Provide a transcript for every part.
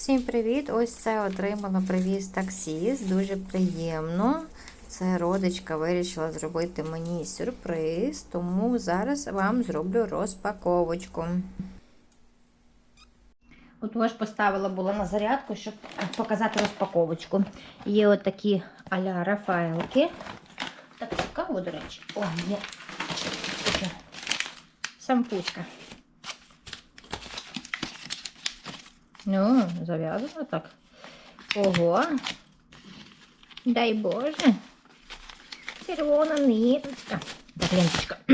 Всім привіт! Ось це отримала привіз таксіст. Дуже приємно. Це родичка вирішила зробити мені сюрприз, тому зараз вам зроблю розпаковочку. Отож, поставила була на зарядку, щоб показати розпаковочку. Є отакі а-ля Рафаелки. Так цікаво, до речі. О, є сампуська. Ну, зав'язано так. Ого. Дай Боже. Червона ниточка. Так, ленточка.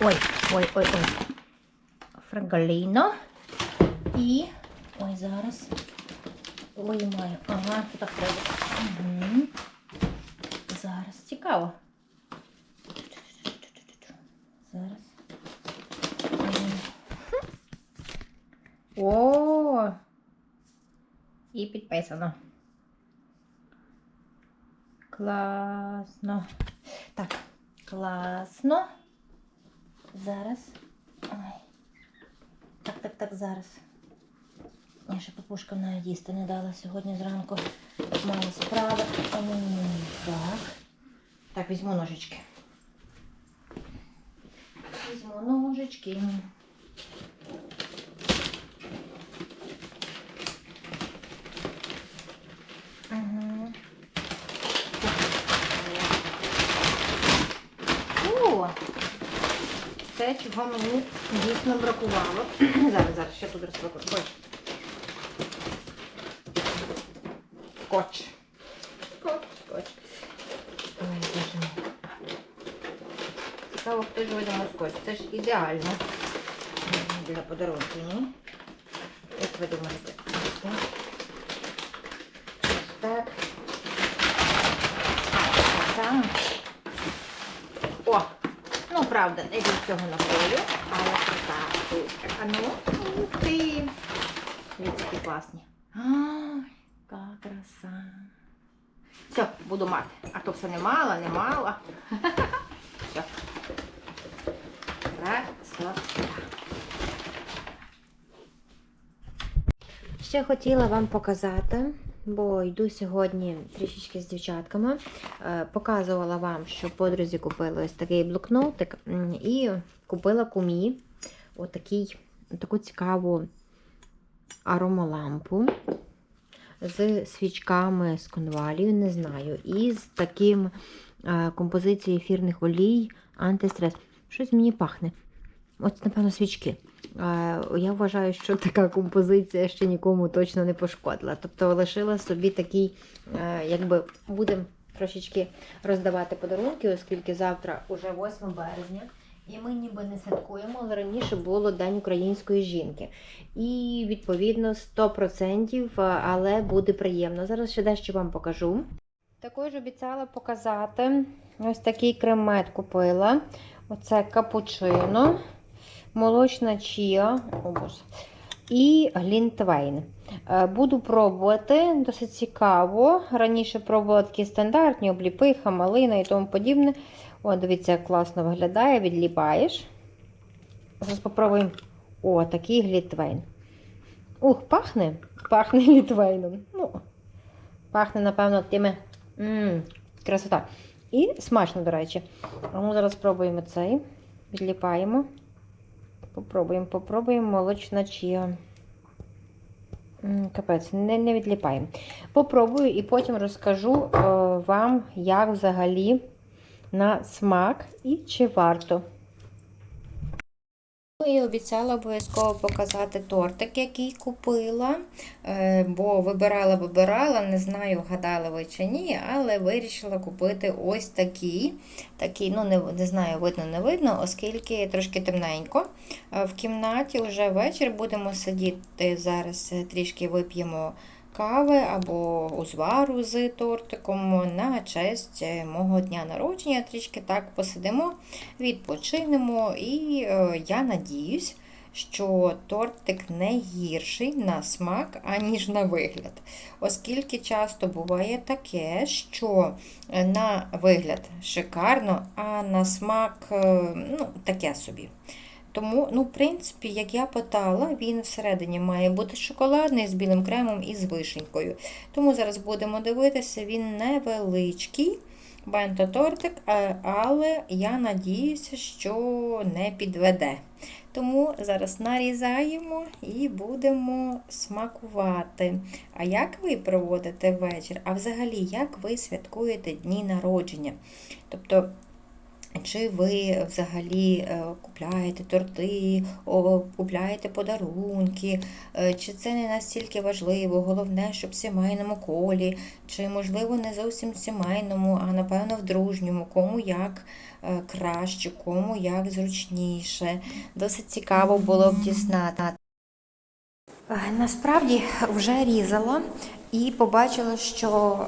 ой, ой, ой, ой. Фрагаліно. І. Ой, зараз. Ой, маю. Ага, так треба. Угу. Зараз цікаво. Зараз. М. О! І підписано. Класно. Так, класно. Зараз. Ой. Так, так, так, зараз. Я ще папушка навіть їсти не дала сьогодні зранку. Мало справи. Так. Так, візьму ножички. Візьму ножички. Ага. О! Те, чого мені дійсно бракувало. зараз, зараз, ще тут розпакую. Скотч. Скотч, скотч. Ой, мій. Цікаво, хто ж видумав скотч. Це ж ідеально для подарунку, ні? Як ви думаєте? Ось так. Ось так. А, так. О! Ну, правда, не від цього наколю, але така штучка. А ну, ух ти! Які класні. Ай, яка краса. Все, буду мати. А то все не мала, не мала. Все. Красота. Ще хотіла вам показати, бо йду сьогодні трішечки з дівчатками. Е, Показувала вам, що подрузі купила ось такий блокнотик і купила кумі отакий, таку цікаву аромалампу з свічками з конвалію, не знаю, і з таким е, композицією ефірних олій антистрес. Щось мені пахне. Ось, напевно, свічки. Е, Я вважаю, що така композиція ще нікому точно не пошкодила. Тобто лишила собі такий, е, якби будемо трошечки роздавати подарунки, оскільки завтра уже 8 березня. І ми ніби не святкуємо, але раніше було День української жінки. І відповідно 100%, е, але буде приємно. Зараз ще дещо вам покажу. Також обіцяла показати ось такий кремет купила. Оце капучино, молочна чія о, Боже, і глінтвейн. Е, Буду пробувати, досить цікаво. Раніше пробувала такі стандартні, обліпиха, малина і тому подібне. О, дивіться, як класно виглядає, відліпаєш. Зараз спробуємо. О, такий глітвейн. Ух, пахне. Пахне глітвейном. Ну, пахне, напевно, тими. Ммм, красота. І смачно, до речі. Ми зараз спробуємо цей. Відліпаємо. Попробуємо, попробуємо молочна чия. Капець, не, не відліпаємо. Попробую і потім розкажу о, вам, як взагалі на смак і чи варто. І обіцяла обов'язково показати тортик, який купила, Е, бо вибирала, вибирала, не знаю, гадали ви чи ні, але вирішила купити ось такий. Такий, ну не, не знаю, видно, не видно, оскільки трошки темненько. Е, В кімнаті вже вечір будемо сидіти. Зараз е, трішки вип'ємо кави або узвару з тортиком на честь е, мого дня народження. Трішки так посидимо, відпочинемо, і е, я надіюсь, що тортик не гірший на смак, аніж на вигляд. Оскільки часто буває таке, що е, на вигляд шикарно, а на смак ну, таке собі. Тому, ну, в принципі, як я питала, він всередині має бути шоколадний з білим кремом і з вишенькою. Тому зараз будемо дивитися, він невеличкий. Бенто-тортик, але я надіюся, що не підведе. Тому зараз нарізаємо і будемо смакувати. А як ви проводите вечір? А взагалі, як ви святкуєте дні народження? Тобто, чи ви взагалі е, купляєте торти, купляєте подарунки, е, чи це не настільки важливо? Головне, щоб в сімейному колі, чи можливо не зовсім сімейному, а напевно в дружньому, кому як е, краще, кому як зручніше. Досить цікаво було б дізнати. Насправді вже різала і побачила, що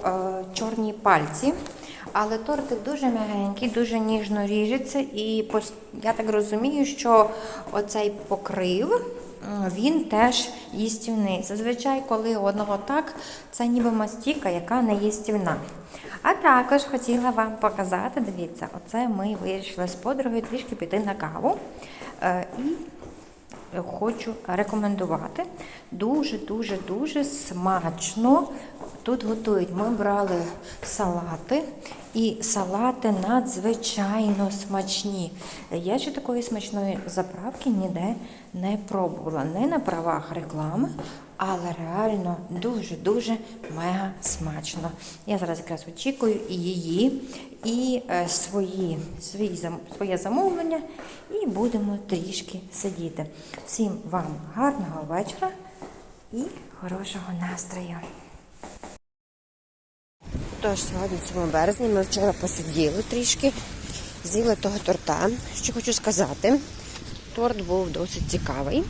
чорні пальці, але тортик дуже м'ягенький, дуже ніжно ріжеться, і я так розумію, що оцей покрив. Він теж їстівний. Зазвичай, коли одного так, це ніби мастіка, яка не їстівна. А також хотіла вам показати, дивіться, оце ми вирішили з подругою трішки піти на каву. Е, І хочу рекомендувати. Дуже-дуже дуже смачно тут готують. Ми брали салати, і салати надзвичайно смачні. Я ще такої смачної заправки ніде не пробувала. Не на правах реклами, але реально дуже-дуже мега смачно. Я зараз якраз очікую і її, і е, свої, свої, своє замовлення, і будемо трішки сидіти. Всім вам гарного вечора і хорошого настрою. Тож сьогодні 7 березня ми вчора посиділи трішки, з'їли того торта. Що хочу сказати, торт був досить цікавий,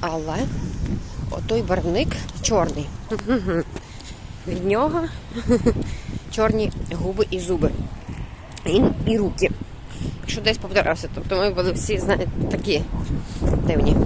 але отой барвник чорний. Від нього чорні губи і зуби. І, і руки. Якщо десь повторявся, тобто ми були всі, знаєте, такі дивні.